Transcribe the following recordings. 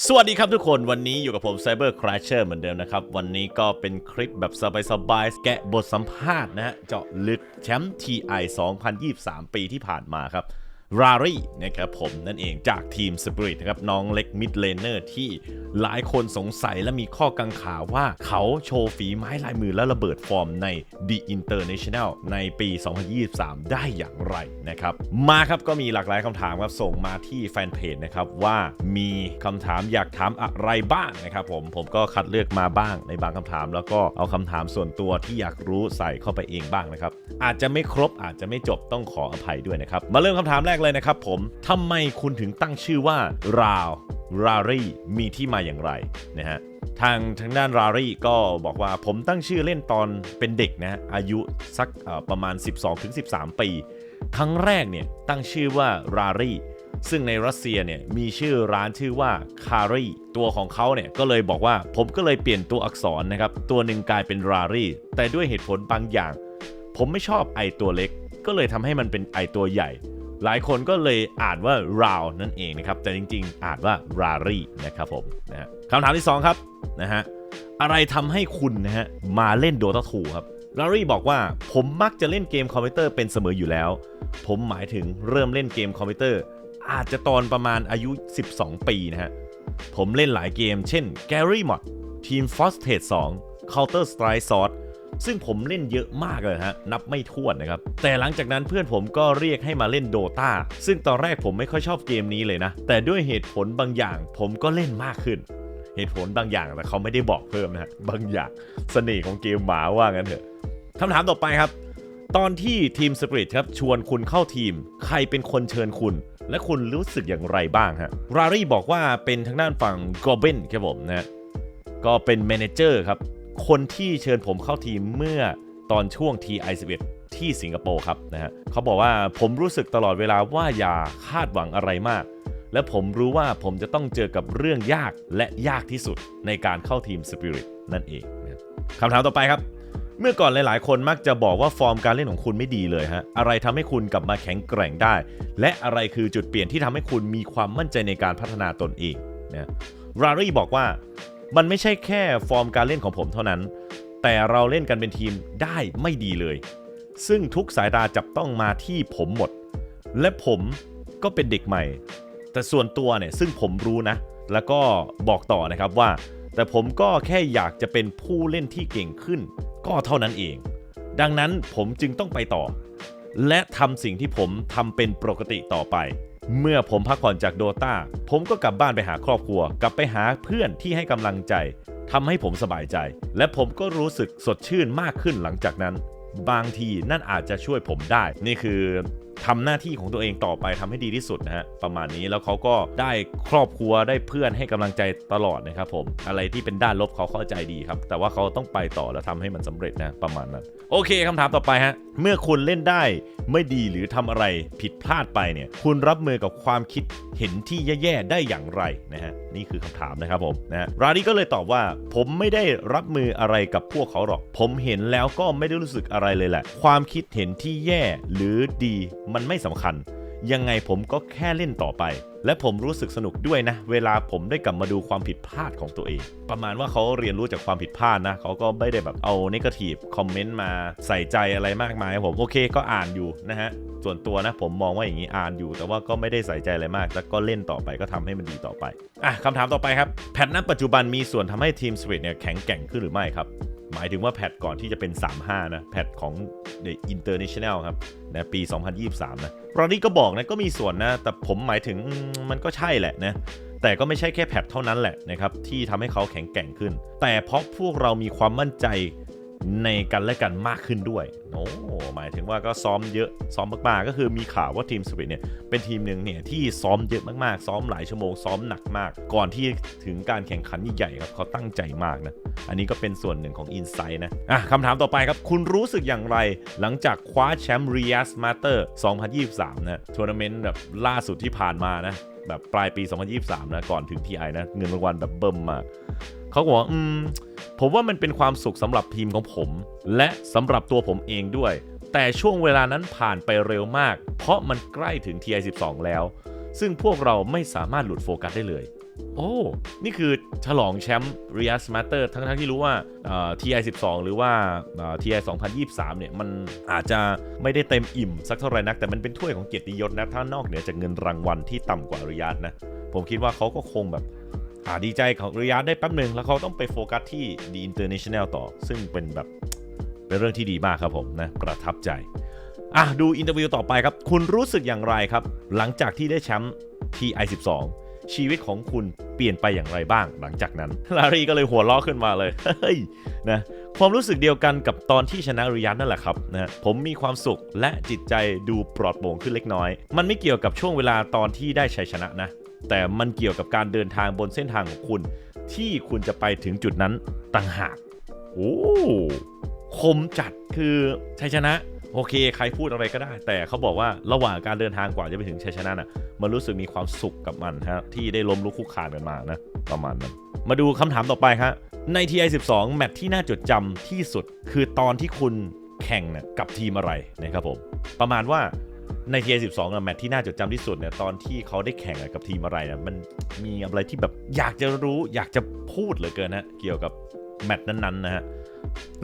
สวัสดีครับทุกคนวันนี้อยู่กับผม Cyber Crasher เหมือนเดิมนะครับ วันนี้ก็เป็นคลิปแบบสบายๆแกะบทสัมภาษณ์นะฮะ เจาะลึกแชมป์ TI 2023 ปีที่ผ่านมาครับ รารีนะครับผมนั่นเองจากทีม Spirit นะครับน้องเล็กมิดเลนเนอร์ที่หลายคนสงสัยและมีข้อกังขาว่าเขาโชว์ฝีไม้ลายมือและระเบิดฟอร์มใน The International ในปี 2023 ได้อย่างไรนะครับ มาครับก็มีหลากหลายคำถามครับส่งมาที่แฟนเพจนะครับว่ามีคำถามอยากถามอะไรบ้างนะครับผมผมก็คัดเลือกมาบ้างในบางคำถาม แล้วก็เอาคำถามส่วนตัวที่อยากรู้ใส่เข้าไปเองบ้างนะครับอาจจะไม่ครบอาจจะไม่จบต้องขออภัยด้วยนะครับมาเริ่มคำถามแรกเลยนะครับผมทำไมคุณถึงตั้งชื่อว่าราวรารี่มีที่มาอย่างไรนะฮะทางทางด้านรารี่ก็บอกว่าผมตั้งชื่อเล่นตอนเป็นเด็กนะอายุสักประมาณ 12-13 ปี ครั้งแรกเนี่ยตั้งชื่อว่ารารี่ซึ่งในรัสเซียเนี่ยมีชื่อร้านชื่อว่าคารีตัวของเขาเนี่ยก็เลยบอกว่าผมก็เลยเปลี่ยนตัวอักษรนะครับ ตัวหนึ่งกลายเป็นรารีแต่ด้วยเหตุผลบางอย่าง ผมไม่ชอบไอตัวเล็ก ก็เลยทำให้มันเป็นไอตัวใหญ่ หลายคนก็เลยอ่านว่าราวนั่นเองนะครับ แต่จริงๆ อ่านว่ารารีนะครับผมนะฮะคำถามที่ 2 ครับนะฮะอะไรทำให้คุณนะฮะมาเล่น Dota 2ครับรารี่บอกว่าผมมักจะเล่นเกมคอมพิวเตอร์เป็นเสมออยู่แล้ว ผมหมายถึงเริ่มเล่นเกมคอมพิวเตอร์ อาจจะตอนประมาณอายุ 12 ปีนะฮะ ผมเล่นหลายเกม เช่น Gary Mod Team Frosted 2 Counter Strike Source ซึ่งผมเล่นเยอะมากเลยฮะนับไม่ถ้วนนะครับ แต่หลังจากนั้นเพื่อนผมก็เรียกให้มาเล่น Dota ซึ่งตอนแรกผมไม่ค่อยชอบเกมนี้เลยนะ แต่ด้วยเหตุผลบางอย่างผมก็เล่นมากขึ้น เหตุผลบางอย่างแต่เขาไม่ได้บอกเพิ่มนะฮะบางอย่างเสน่ห์ของเกมหมาว่างั้นเถอะคำถามต่อไปครับ ตอนที่ทีมสปริตครับชวนคุณเข้าทีม ใครเป็นคนเชิญคุณและคุณรู้สึกอย่างไรบ้างฮะ รารีบอกว่าเป็นทางด้านฝั่งกอเบนครับผมนะฮะก็เป็นแมเนเจอร์ครับ คนที่เชิญผมเข้าทีมเมื่อตอนช่วง TI11 ที่สิงคโปร์ครับนะฮะเขาบอกว่าผมรู้สึกตลอดเวลาว่าอย่าคาดหวังอะไรมาก และผมรู้ว่าผมจะต้องเจอกับเรื่องยากและยากที่สุดในการเข้าทีมสปิริตนั่นเองนะคำถามต่อไปครับ เมื่อก่อนหลาย ๆ คนมักจะบอกว่าฟอร์มการเล่นของคุณไม่ดีเลยฮะอะไรทำให้คุณกลับมาแข็งแกร่งได้ และอะไรคือจุดเปลี่ยนที่ทำให้คุณมีความมั่นใจในการพัฒนาตนเองนะรารีบอกว่า มันไม่ใช่แค่ฟอร์มการเล่นของผมเท่านั้น แต่เราเล่นกันเป็นทีมได้ไม่ดีเลย ซึ่งทุกสายตาจับต้องมาที่ผมหมด และผมก็เป็นเด็กใหม่ แต่ส่วนตัวเนี่ยซึ่งผมรู้นะ แล้วก็บอกต่อนะครับว่า แต่ผมก็แค่อยากจะเป็นผู้เล่นที่เก่งขึ้น ก็เท่านั้นเอง ดังนั้นผมจึงต้องไปต่อ และทำสิ่งที่ผมทำเป็นปกติต่อไป เมื่อผมพักผ่อนจากโดตาผมก็กลับบ้านไปหาครอบครัว กลับไปหาเพื่อนที่ให้กำลังใจทำให้ผมสบายใจ และผมก็รู้สึกสดชื่นมากขึ้นหลังจากนั้น บางทีนั่นอาจจะช่วยผมได้ นี่คือทำหน้าที่ของตัวเองต่อไปทำให้ดีที่สุดนะฮะประมาณนี้แล้วเขาก็ได้ครอบครัวได้เพื่อนให้กำลังใจตลอดนะครับผมอะไรที่เป็นด้านลบเขาเข้าใจดีครับ แต่ว่าเขาต้องไปต่อแล้วทำให้มันสำเร็จนะประมาณนั้นโอเคคำถามต่อไปฮะเมื่อคุณเล่นได้ไม่ดีหรือทำอะไรผิดพลาดไปเนี่ย คุณรับมือกับความคิดเห็นที่แย่ๆได้อย่างไรนะฮะนี่คือคำถามนะครับผมนะฮะราดีก็เลยตอบว่า ผมไม่ได้รับมืออะไรกับพวกเขาหรอก ผมเห็นแล้วก็ไม่ได้รู้สึกอะไรเลยแหละ ความคิดเห็นที่แย่หรือดีมันไม่สำคัญ ยังไงผมก็แค่เล่นต่อไป และผมรู้สึกสนุกด้วยนะ เวลาผมได้กลับมาดูความผิดพลาดของตัวเอง ประมาณว่าเขาเรียนรู้จากความผิดพลาดนะเขาก็ไม่ได้แบบเอาเนกาทีฟคอมเมนต์มาใส่ใจอะไรมากมายผมโอเคก็อ่านอยู่นะฮะส่วนตัวนะผมมองว่าอย่างนี้อ่านอยู่ แต่ว่าก็ไม่ได้ใส่ใจอะไรมาก แล้วก็เล่นต่อไปก็ทำให้มันดีต่อไปอะคำถามต่อไปครับแพทณปัจจุบันมีส่วนทำให้ทีมสวีทเนี่ยแข็งแกร่งขึ้นหรือไม่ครับ หมายถึงว่าแพทก่อนที่จะเป็น 35 นะ แพทของ The International ครับนะปี 2023 นะรอนนี่ก็บอกนะก็มีส่วนนะ แต่ผมหมายถึงมมันก็ใช่แหละนะแต่ก็ไม่ใช่แค่แพทเท่านั้นแหละนะครับที่ทำให้เขาแข็งแกร่งขึ้น แต่เพราะพวกเรามีความมั่นใจ ในกันและกันมากขึ้นด้วย โอ้หมายถึงว่าก็ซ้อมเยอะ ซ้อมมากๆ ก็คือมีข่าวว่าทีมสวิตเนี่ยเป็นทีมหนึ่งเนี่ยที่ซ้อมเยอะมากๆ ซ้อมหลายชั่วโมง ซ้อมหนักมาก ก่อนที่ถึงการแข่งขันใหญ่ๆครับเขาตั้งใจมากนะ อันนี้ก็เป็นส่วนหนึ่งของ i n s i ซ h ์นะ อะคำถามต่อไปครับ คุณรู้สึกอย่างไร หลังจากคว้าแชมป์ r i a s Master 2023 นะทัวร์นาเมนต์แบบล่าสุดที่ผ่านมานะ แบบปลายปี 2023 นะ ก่อนถึง TI นะ เงินรางวัลแบบเบิ่มมาก เขาบอกว่าอืมผมว่ามันเป็นความสุขสำหรับทีมของผม และสำหรับตัวผมเองด้วย แต่ช่วงเวลานั้นผ่านไปเร็วมาก เพราะมันใกล้ถึง TI 12 แล้ว ซึ่งพวกเราไม่สามารถหลุดโฟกัสได้เลย โอ้ นี่คือฉลองแชมป์เรียสมาเตอร์ทั้งๆที่รู้ว่าเอ่อ TI 12 หรือว่าเอ่อ TI 2023 เนี่ย มันอาจจะไม่ได้เต็มอิ่มสักเท่าไหร่นัก แต่มันเป็นถ้วยของเกียรติยศนะ ถ้านอกเหนือจากเงินรางวัลที่ต่ำกว่าริยสนะ ผมคิดว่าเขาก็คงแบบ ดีใจของริยาสได้แป๊บหนึ่งแล้วเขาต้องไปโฟกัสที่ The International ต่อ ซึ่งเป็นแบบเป็นเรื่องที่ดีมากครับผมนะประทับใจอะดูอินเตอร์วิวต่อไปครับ คุณรู้สึกอย่างไรครับ หลังจากที่ได้แชมป์ TI 12 ชีวิตของคุณเปลี่ยนไปอย่างไรบ้างหลังจากนั้น ลารีก็เลยหัวเราะขึ้นมาเลย เฮ้ยนะความรู้สึกเดียวกันกับตอนที่ชนะริยันนั่นแหละครับนะผมมีความสุขและจิตใจดูปลอดโปร่งขึ้นเล็กน้อย มันไม่เกี่ยวกับช่วงเวลาตอนที่ได้ชัยชนะนะ แต่มันเกี่ยวกับการเดินทางบนเส้นทางของคุณ ที่คุณจะไปถึงจุดนั้นต่างหาก โอ้คมจัดคือชัยชนะ โอเค ใครพูดอะไรก็ได้ แต่เขาบอกว่าระหว่างการเดินทางกว่าจะไปถึงชัยชนะน่ะมันรู้สึกมีความสุขกับมันฮะที่ได้ล้มลุกคุกคานกันมานะประมาณนั้นมาดูคำถามต่อไปฮะใน TI 12 แมตช์ที่น่าจดจำที่สุด คือตอนที่คุณแข่งนะกับทีมอะไรนะครับผม ประมาณว่า ใน TI 12น่ะแมตช์ที่น่าจดจำที่สุดเนี่ยตอนที่เขาได้แข่งกับทีมอะไรน่ะมันมีอะไรที่แบบอยากจะรู้อยากจะพูดเหลือเกินนะเกี่ยวกับแมตช์นั้นๆนะฮะ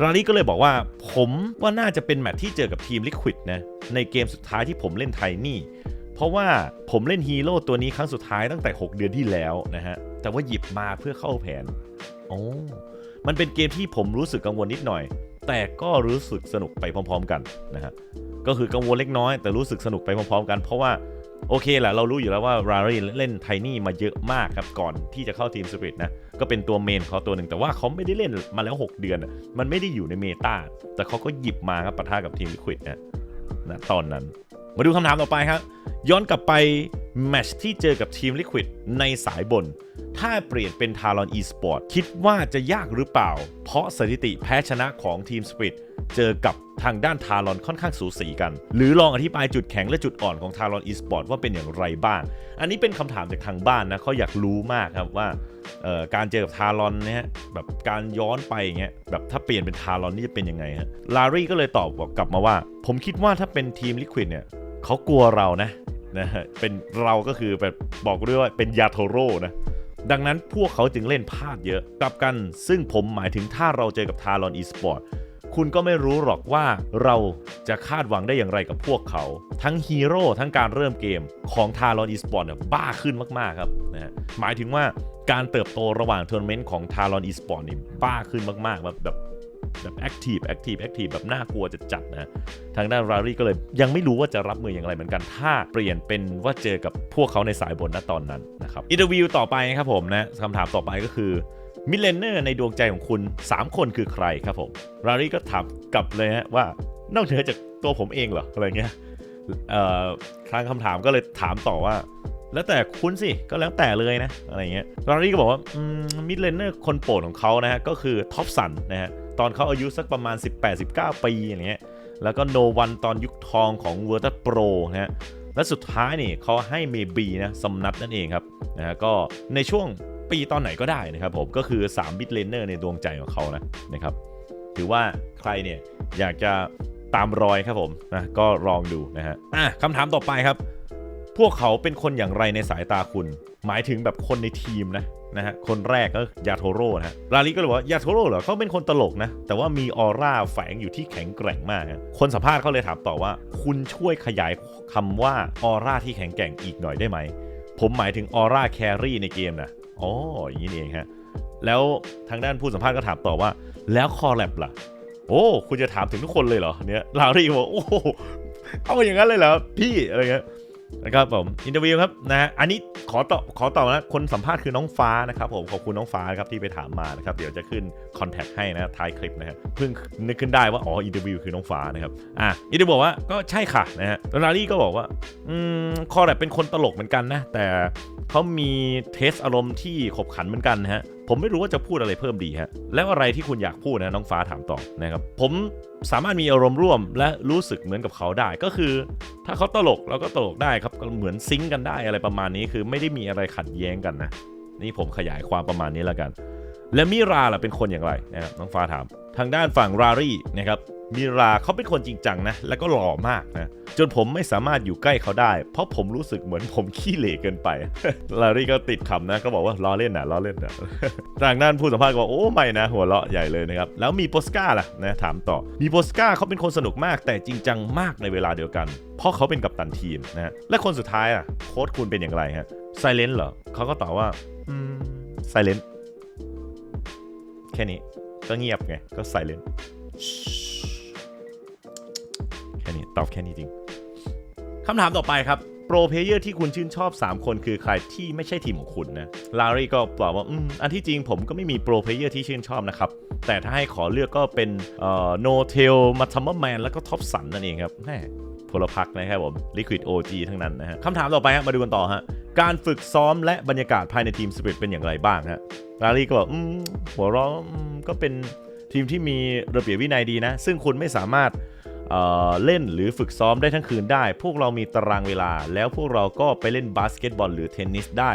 ราลีก็เลยบอกว่าผมว่าน่าจะเป็นแมตช์ที่เจอกับทีม Liquid นะในเกมสุดท้ายที่ผมเล่นไทนี่ เพราะว่าผมเล่นฮีโร่ตัวนี้ครั้งสุดท้ายตั้งแต่ 6 เดือนที่แล้วนะฮะแต่ว่าหยิบมาเพื่อเข้าแผนโอ้มันเป็นเกมที่ผมรู้สึกกังวลนิดหน่อย แต่ก็รู้สึกสนุกไปพร้อม ๆ กันนะฮะ ก็คือกังวลเล็กน้อยแต่รู้สึกสนุกไปพร้อมๆกันเพราะว่าโอเคแหละเรารู้อยู่แล้วว่ารารีเล่นไทนี่มาเยอะมากครับก่อนที่จะเข้าทีมสปิริตนะก็เป็นตัวเมนเขาตัวหนึ่งแต่ว่าเขาไม่ได้เล่นมาแล้ว 6 เดือน มันไม่ได้อยู่ในเมตาแต่เขาก็หยิบมาครับปะทะกับทีมลิควิดนะนะตอนนั้น มาดูคำถามต่อไปครับย้อนกลับไป แมชที่เจอกับทีมลิควิดในสายบน ถ้าเปลี่ยนเป็นทารอนอีสปอร์ตคิดว่าจะยากหรือเปล่า เพราะสถิติแพ้ชนะของทีมสปิริตเจอกับทางด้านทารอนค่อนข้างสูสีกัน หรือลองอธิบายจุดแข็งและจุดอ่อนของทารอนอีสปอร์ตว่าเป็นอย่างไรบ้าง อันนี้เป็นคำถามจากทางบ้านนะเขาอยากรู้มากครับว่าการเจอกับทารอนเนี่ยแบบการย้อนไปอย่างเงี้ยแบบถ้าเปลี่ยนเป็นทารอนนี่จะเป็นยังไงฮะลารีก็เลยตอบกลับมาว่า ผมคิดว่าถ้าเป็นทีมลิควิดเนี่ยเขากลัวเรานะ นะฮะเป็นเราก็คือแบบบอกด้วยว่าเป็นยาโทโร่นะดังนั้นพวกเขาจึงเล่นพลาดเยอะกลับกัน ซึ่งผมหมายถึงถ้าเราเจอกับทารอนอีสปอร์ตคุณก็ไม่รู้หรอกว่าเราจะคาดหวังได้อย่างไรกับพวกเขา ทั้งฮีโร่ทั้งการเริ่มเกมของทารอนอีสปอร์ตเนี่ยบ้าขึ้นมากๆครับนะฮะหมายถึงว่าการเติบโตระหว่างทัวร์นาเมนต์ของทารอนอีสปอร์ตนี่บ้าขึ้นมากๆแบบแบบ แบบแอคทีฟแอคทีฟแอคทีฟแบบน่ากลัวจะจัดนะทางด้านรารีก็เลยยังไม่รู้ว่าจะรับมืออย่างไรเหมือนกัน ถ้าเปลี่ยนเป็นว่าเจอกับพวกเขาในสายบนณตอนนั้นนะครับอินเตอร์วิวต่อไปครับผมนะคำถามต่อไปก็คือมิเลนเนอร์ในดวงใจของคุณ 3 คนคือใครครับผมรารีก็ถามกลับเลยฮะว่านอกเหนือจากตัวผมเองเหรออะไรเงี้ยทางคำถามก็เลยถามต่อว่า แล้วแต่คุณสิก็แล้วแต่เลยนะอะไรเงี้ยรารีก็บอกว่ามิดเลนเนอร์คนโปรดของเขานะฮะก็คือท็อปสันนะฮะ ตอนเขาอายุสักประมาณ 18-19 ปีอย่างเงี้ยแล้วก็โนวันตอนยุคทองของเวอร์ตัโปรนะฮะและสุดท้ายนี่เขาให้เมบีนะสำนัดนั่นเองครับนะฮะก็ในช่วงปีตอนไหนก็ได้นะครับผมก็คือ3บิตเลนเนอร์ในดวงใจของเขานะนะครับถือว่าใครเนี่ยอยากจะตามรอยครับผมนะก็ลองดูนะฮะอะคำถามต่อไปครับ พวกเขาเป็นคนอย่างไรในสายตาคุณ หมายถึงแบบคนในทีมนะนะฮะคนแรกก็ยาโทโร่นะฮะลาลิก็เลยบอกว่ายาโทโร่เหรอเขาเป็นคนตลกนะ แต่ว่ามีออร่าแฝงอยู่ที่แข็งแกร่งมาก คนสัมภาษณ์เขาเลยถามต่อว่า คุณช่วยขยายคำว่าออร่าที่แข็งแกร่งอีกหน่อยได้ไหม ผมหมายถึงออร่าแครี่ในเกมนะอ๋ออย่างนี้นี่เองฮะแล้วทางด้านผู้สัมภาษณ์ก็ถามต่อว่า แล้วคอแลบล่ะ โอ้คุณจะถามถึงทุกคนเลยเหรอเนี่ยลารีบอกโอ้เอาอย่างนั้นเลยเหรอพี่อะไรเงี้ย นะครับผมอินเตอร์วิวครับนะฮะอันนี้ขอตอบขอตอบนะคนสัมภาษณ์คือน้องฟ้านะครับผมขอบคุณน้องฟ้าครับที่ไปถามมานะครับเดี๋ยวจะขึ้นคอนแทคให้นะท้ายคลิปนะครับเพิ่งนึกขึ้นได้ว่าอ๋ออินเตอร์วิวคือน้องฟ้านะครับอะอินเตอร์บอกว่าก็ใช่ค่ะนะฮะลารี่ก็บอกว่าอืมคอแลบเป็นคนตลกเหมือนกันนะแต่เขามีเทสอารมณ์ที่ขบขันเหมือนกันนะฮะ ผมไม่รู้ว่าจะพูดอะไรเพิ่มดีฮะ แล้วอะไรที่คุณอยากพูดนะน้องฟ้าถามต่อนะครับ ผมสามารถมีอารมณ์ร่วมและรู้สึกเหมือนกับเขาได้ก็คือ ถ้าเขาตลกเราก็ตลกได้ครับก็เหมือนซิงกันได้อะไรประมาณนี้คือไม่ได้มีอะไรขัดแย้งกันนะนี่ผมขยายความประมาณนี้แล้วกัน และมิราล่ะเป็นคนอย่างไรนะครับน้องฟ้าถาม ทางด้านฝั่งรารี่นะครับมิราเขาเป็นคนจริงจังนะ แล้วก็หล่อมากนะ จนผมไม่สามารถอยู่ใกล้เขาได้ เพราะผมรู้สึกเหมือนผมขี้เหร่เกินไป ลารี่ก็ติดคำนะ ก็บอกว่าล้อเล่นนะล้อเล่นนะทางด้านผู้สัมภาษณ์ก็บอกโอ้ไม่นะ หัวเราะใหญ่เลยนะครับ แล้วมีโปสกาล่ะนะถามต่อ มีโปสกาเขาเป็นคนสนุกมากแต่จริงจังมากในเวลาเดียวกัน เพราะเขาเป็นกัปตันทีมนะและคนสุดท้ายอะโค้ชคุณเป็นอย่างไรฮะไซเลนเหรอเขาก็ตอบว่าอืมไซเลนแค่นี้ก็เงียบไง ก็ไซเลนแค่นี้ ตอบแค่นี้จริงคำถามต่อไปครับโปรเพลเยอร์ที่คุณชื่นชอบ 3 คนคือใครที่ไม่ใช่ทีมของคุณนะลารีก็ตอบว่าอืมอันที่จริงผมก็ไม่มีโปรเพลเยอร์ที่ชื่นชอบนะครับ แต่ถ้าให้ขอเลือกก็เป็นเอ่อโนเทลมาทัมเมอร์แมนแล้วก็ท็อปสันนั่นเองครับแม่พลพักนะครับผมลิควิด OG ทั้งนั้นนะฮะคำถามต่อไปฮะมาดูกันต่อฮะการฝึกซ้อมและบรรยากาศภายในทีมสปิริตเป็นอย่างไรบ้างฮะ ลารีก็บอกอหัวเราะอืมก็เป็นทีมที่มีระเบียบวินัยดีนะ ซึ่งคุณไม่สามารถเเล่นหรือฝึกซ้อมได้ทั้งคืนได้ พวกเรามีตารางเวลา แล้วพวกเราก็ไปเล่นบาสเกตบอลหรือเทนนิสได้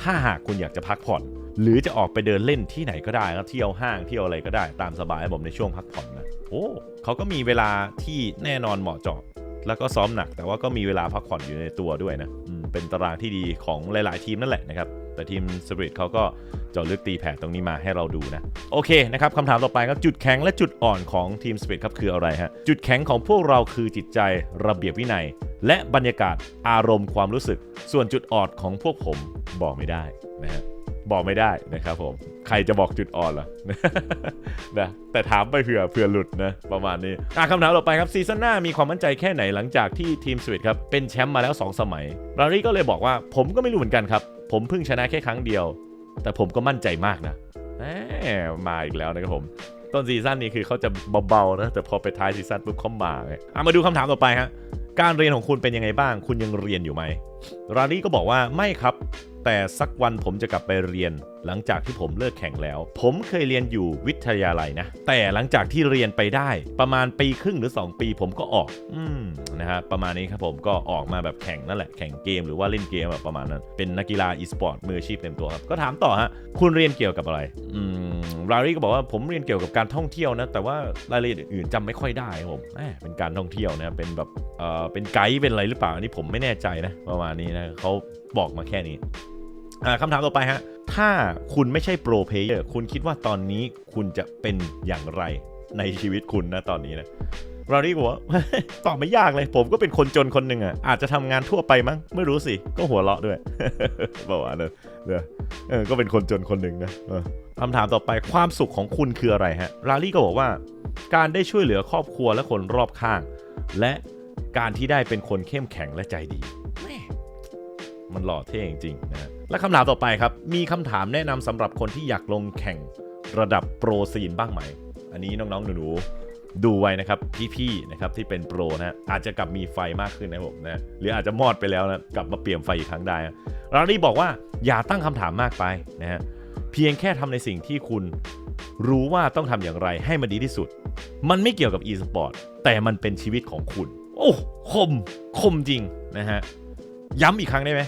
ถ้าหากคุณอยากจะพักผ่อน หรือจะออกไปเดินเล่นที่ไหนก็ได้ครับเที่ยวห้างเที่ยวอะไรก็ได้ตามสบายผมในช่วงพักผ่อนนะโอ้เขาก็มีเวลาที่แน่นอนเหมาะเจาะแล้วก็ซ้อมหนักแต่ว่าก็มีเวลาพักผ่อนอยู่ในตัวด้วยนะเป็นตารางที่ดีของหลาย ๆ ทีมนั่นแหละนะครับ แต่ทีมสปริตเขาก็เจาะลึกตีแผ่ตรงนี้มาให้เราดูนะ โอเคนะครับคำถามต่อไปครับจุดแข็งและจุดอ่อนของทีมสปริตครับคืออะไรฮะ จุดแข็งของพวกเราคือจิตใจระเบียบวินัย และบรรยากาศอารมณ์ความรู้สึก ส่วนจุดอ่อนของพวกผมบอกไม่ได้นะฮะ บอกไม่ได้นะครับผม ใครจะบอกจุดอ่อนล่ะนะแต่ถามไปเผื่อเผื่อหลุดนะ ประมาณนี้อะคำถามต่อไปครับซีซั่นหน้ามีความมั่นใจแค่ไหนหลังจากที่ทีมสวิตครับ เป็นแชมป์มาแล้ว 2 สมัยรารี่ก็เลยบอกว่าผมก็ไม่รู้เหมือนกันครับ ผมเพิ่งชนะแค่ครั้งเดียว แต่ผมก็มั่นใจมากนะมาอีกแล้วนะครับผมต้นซีซั่นนี้คือเขาจะเบาๆนะแต่พอไปท้ายซีซั่นปุ๊บเขามาไงอะมาดูคำถามต่อไปฮะการเรียนของคุณเป็นยังไงบ้าง คุณยังเรียนอยู่ไหมรารี่ก็บอกว่าไม่ครับ แต่สักวันผมจะกลับไปเรียน หลังจากที่ผมเลิกแข่งแล้ว ผมเคยเรียนอยู่วิทยาลัยนะ แต่หลังจากที่เรียนไปได้ประมาณปีครึ่งหรือ 2 ปีผมก็ออก อืมนะฮะประมาณนี้ครับผมก็ออกมาแบบแข่งนั่นแหละแข่งเกมหรือว่าเล่นเกมแบบประมาณนั้น เป็นนักกีฬาอีสปอร์ตมืออาชีพเต็มตัวครับ ก็ถามต่อฮะคุณเรียนเกี่ยวกับอะไร อืมรารี่ก็บอกว่าผมเรียนเกี่ยวกับการท่องเที่ยวนะแต่ว่ารายละเอียดอื่นๆจำไม่ค่อยได้ครับผมเป็นการท่องเที่ยวนะเป็นแบบเอ่อเป็นไกด์เป็นอะไรหรือเปล่าอันนี้ผมไม่แน่ใจนะประมาณนี้นะเขาบอกมาแค่นี้ คำถามต่อไปฮะ ถ้าคุณไม่ใช่โปรเพเยอร์คุณคิดว่าตอนนี้คุณจะเป็นอย่างไรในชีวิตคุณนะตอนนี้นะรารี่บอกว่าตอบไม่ยากเลย ผมก็เป็นคนจนคนหนึ่งอะ อาจจะทำงานทั่วไปมั้ง ไม่รู้สิ ก็หัวเราะด้วยบอกว่าเนอะเออก็เป็นคนจนคนหนึ่งนะคำถามต่อไปความสุขของคุณคืออะไรฮะ รารี่ก็บอกว่า การได้ช่วยเหลือครอบครัวและคนรอบข้าง และการที่ได้เป็นคนเข้มแข็งและใจดีม,มันหล่อเท่จริงๆนะ และคำถามต่อไปครับ มีคำถามแนะนำสำหรับคนที่อยากลงแข่งระดับโปรซีนบ้างไหม อันนี้น้องๆหนูๆดูไว้นะครับพี่ๆนะครับที่เป็นโปรนะฮะอาจจะกลับมีไฟมากขึ้นนะผมนะหรืออาจจะมอดไปแล้วนะกลับมาเปลี่ยนไฟอีกครั้งได้นะรารี่บอกว่าอย่าตั้งคำถามมากไปนะฮะเพียงแค่ทำในสิ่งที่คุณรู้ว่าต้องทำอย่างไรให้มันดีที่สุด มันไม่เกี่ยวกับ e-sport แต่มันเป็นชีวิตของคุณ โอ้คมคมจริงนะฮะย้ำอีกครั้งได้ไหม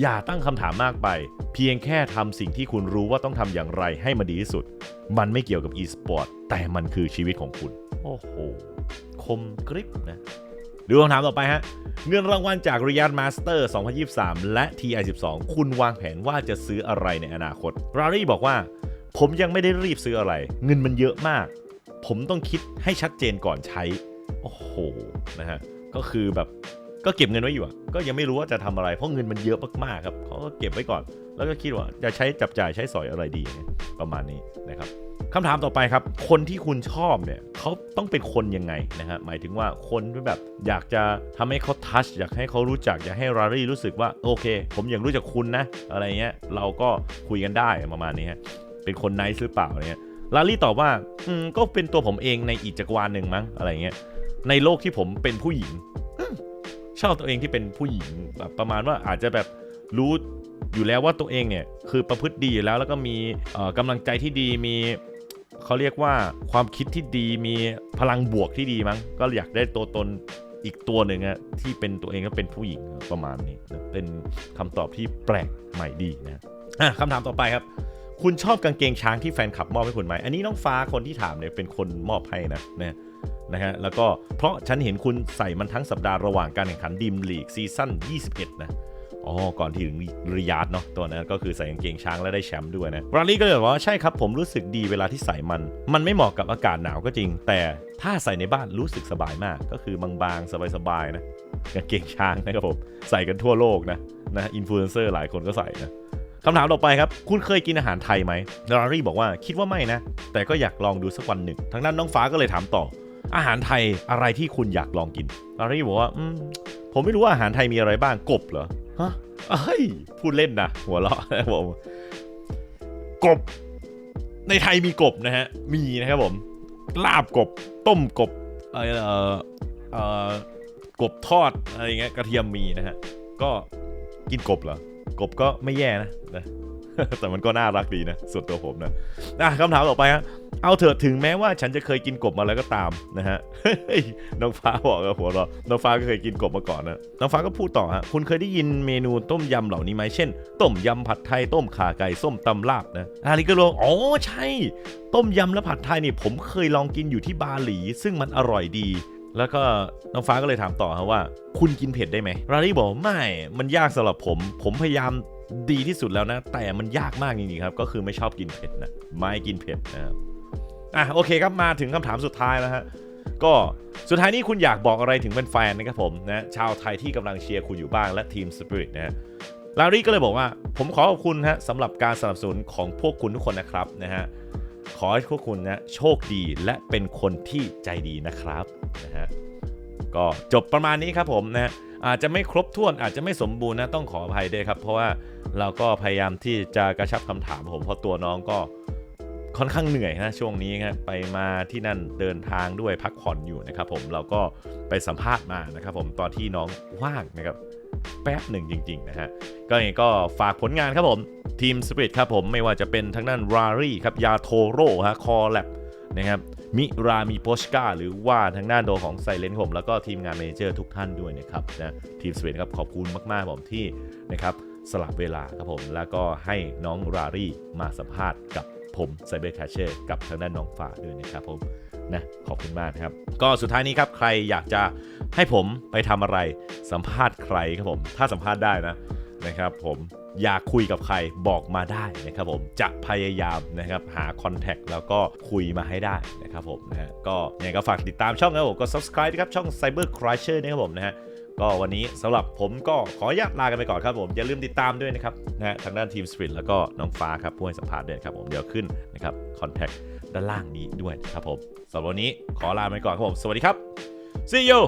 อย่าตั้งคำถามมากไป เพียงแค่ทำสิ่งที่คุณรู้ว่าต้องทำอย่างไรให้มันดีที่สุด มันไม่เกี่ยวกับ e-sport แต่มันคือชีวิตของคุณ โอ้โห คมกริบนะดูคำถามต่อไปฮะ เงินรางวัลจาก Riyadh Master 2023 และ TI12 คุณวางแผนว่าจะซื้ออะไรในอนาคต รารี่บอกว่า ผมยังไม่ได้รีบซื้ออะไร เงินมันเยอะมาก ผมต้องคิดให้ชัดเจนก่อนใช้ โอ้โห นะฮะ ก็คือแบบ ก็เก็บเงินไว้อยู่ก็ยังไม่รู้ว่าจะทำอะไรเพราะเงินมันเยอะมากๆครับเขาก็เก็บไว้ก่อน แล้วก็คิดว่าจะใช้จับจ่ายใช้สอยอะไรดีประมาณนี้นะครับคำถามต่อไปครับ คนที่คุณชอบเนี่ยเขาต้องเป็นคนยังไงนะฮะหมายถึงว่าคนที่แบบอยากจะทำให้เขาทัชอยากให้เขารู้จักอยากให้รารี่รู้สึกว่าโอเค ผมอยากรู้จักคุณนะ อะไรเงี้ยเราก็คุยกันได้ประมาณนี้ฮะเป็นคนไนซ์หรือเปล่าอะไรเงี้ยลารี่ตอบว่าอืมก็เป็นตัวผมเองในอีกจักรวาลหนึ่งมั้งอะไรเงี้ยในโลกที่ผมเป็นผู้หญิง ชอบตัวเองที่เป็นผู้หญิงแบบประมาณว่าอาจจะแบบรู้อยู่แล้วว่าตัวเองเนี่ยคือประพฤติดีอยู่แล้วแล้วก็มีเอ่อกำลังใจที่ดีมีเขาเรียกว่าความคิดที่ดีมีพลังบวกที่ดีมั้งก็อยากได้ตัวตนอีกตัวหนึ่งอะที่เป็นตัวเองก็เป็นผู้หญิงประมาณนี้ เป็นคำตอบที่แปลกใหม่ดีนะอะคำถามต่อไปครับ คุณชอบกางเกงช้างที่แฟนคลับมอบให้คุณไหม อันนี้น้องฟ้าคนที่ถามเนี่ยเป็นคนมอบให้นะนะ นะฮะแล้วก็เพราะฉันเห็นคุณใส่มันทั้งสัปดาห์ระหว่างการแข่งขันดิมลีกซีซั่น21 นะอ๋อ ก่อนที่ถึงริยาดเนาะตัวนั้นก็คือใส่กางเกงช้างแล้วได้แชมป์ด้วยนะบราลี่ก็เลยบอกว่าใช่ครับผมรู้สึกดีเวลาที่ใส่มัน มันไม่เหมาะกับอากาศหนาวก็จริง แต่ถ้าใส่ในบ้านรู้สึกสบายมาก ก็คือบางๆ สบายๆนะกางเกงช้างนะครับผมใส่กันทั่วโลกนะนะอินฟลูเอนเซอร์หลายคนก็ใส่นะคำถามต่อไปครับ คุณเคยกินอาหารไทยไหมดารี่บอกว่าคิดว่าไม่นะ แต่ก็อยากลองดูสักวันหนึ่งทางด้านน้องฟ้าก็เลยถามต่อ อาหารไทยอะไรที่คุณอยากลองกินดารี่บอกว่าผมไม่รู้ว่าอาหารไทยมีอะไรบ้างกบเหรอฮะเฮ้ยพูดเล่นนะหัวเราะนะผมกบ ในไทยมีกบนะฮะ มีนะครับผมลาบกบ ต้มกบเออเออเอ่อกบทอดอะไรอย่างเงี้ยกระเทียมมีนะฮะ ก็กินกบเหรอกบก็ไม่แย่นะนะแต่มันก็น่ารักดีนะส่วนตัวผมนะะคำถามต่อไปฮะ เอาเถอะถึงแม้ว่าฉันจะเคยกินกบมาแล้วก็ตามนะฮะน้องฟ้าบอกกับหัวเราะน้องฟ้าก็เคยกินกบมาก่อนนะน้องฟ้าก็พูดต่อฮะคุณเคยได้ยินเมนูต้มยำเหล่านี้ไหมเช่น ต้มยำผัดไทยต้มข่าไก่ส้มตำลาบนะอาริก็ลงอ๋อใช่ ต้มยำและผัดไทยนี่ผมเคยลองกินอยู่ที่บาหลี ซึ่งมันอร่อยดีแล้วก็น้องฟ้าก็เลยถามต่อครับว่า คุณกินเผ็ดได้ไหมราลี่บอกไม่ มันยากสำหรับผม ผมพยายามดีที่สุดแล้วนะ แต่มันยากมากจริงๆครับ ก็คือไม่ชอบกินเผ็ดนะ ไม่กินเผ็ดนะครับ อะโอเคครับมาถึงคำถามสุดท้ายแล้วฮะก็สุดท้ายนี้คุณอยากบอกอะไรถึงแฟนๆนะครับผมนะชาวไทยที่กำลังเชียร์คุณอยู่บ้างและทีมสปิริตนะฮะลารี่ก็เลยบอกว่า ผมขอขอบคุณฮะสำหรับการสนับสนุนของพวกคุณทุกคนนะครับนะฮะขอให้พวกคุณนะโชคดีและเป็นคนที่ใจดีนะครับนะฮะก็จบประมาณนี้ครับผมนะอาจจะไม่ครบถ้วนอาจจะไม่สมบูรณ์นะต้องขออภัยด้วยครับ เพราะว่าเราก็พยายามที่จะกระชับคำถามผมเพราะตัวน้องก็ ค่อนข้างเหนื่อยนะช่วงนี้ครับไปมาที่นั่นเดินทางด้วยพักผ่อนอยู่นะครับผมเราก็ไปสัมภาษณ์มานะครับผมตอนที่น้องว่างนะครับแป๊บหนึ่งจริง ๆ นะฮะ ก็ยังไงก็ฝากผลงานครับผม ทีมสปิริตครับผมไม่ว่าจะเป็นทางด้านรารี่ครับยาโทโร่ฮะคอแลบนะครับมิรามีโปชกาหรือว่าทางด้านโดของไซเลนผมแล้วก็ทีมงานเมเจอร์ทุกท่านด้วยนะครับนะทีมสปิริตครับขอบคุณมาก ๆ ผมที่นะครับสลับเวลาครับผม แล้วก็ให้น้องรารี่มาสัมภาษณ์กับ ผมไซเบอร์แคชเชอร์กับทางด้านน้องฟ้าด้วยนะครับผมนะขอบคุณมากนะครับ ก็สุดท้ายนี้ครับใครอยากจะให้ผมไปทำอะไรสัมภาษณ์ใครครับผม ถ้าสัมภาษณ์ได้นะนะครับผมอยากคุยกับใครบอกมาได้นะครับผมจะพยายามนะครับหาคอนแทคแล้วก็คุยมาให้ได้นะครับผมนะฮะก็ยังไงก็ฝากติดตามช่องนะครับผมก็ subscribe นะครับช่อง Cyber Crusher นะครับผมนะฮะ ก็วันนี้สำหรับผมก็ขออนุญาตลากันไปก่อนครับผม อย่าลืมติดตามด้วยนะครับนะฮะทางด้านทีมสปิริตแล้วก็น้องฟ้าครับผู้ให้สัมภาษณ์ด้วยครับผมเดี๋ยวขึ้นนะครับคอนแทคด้านล่างนี้ด้วยครับผมสำหรับวันนี้ขอลาไปก่อนครับผม สวัสดีครับ see you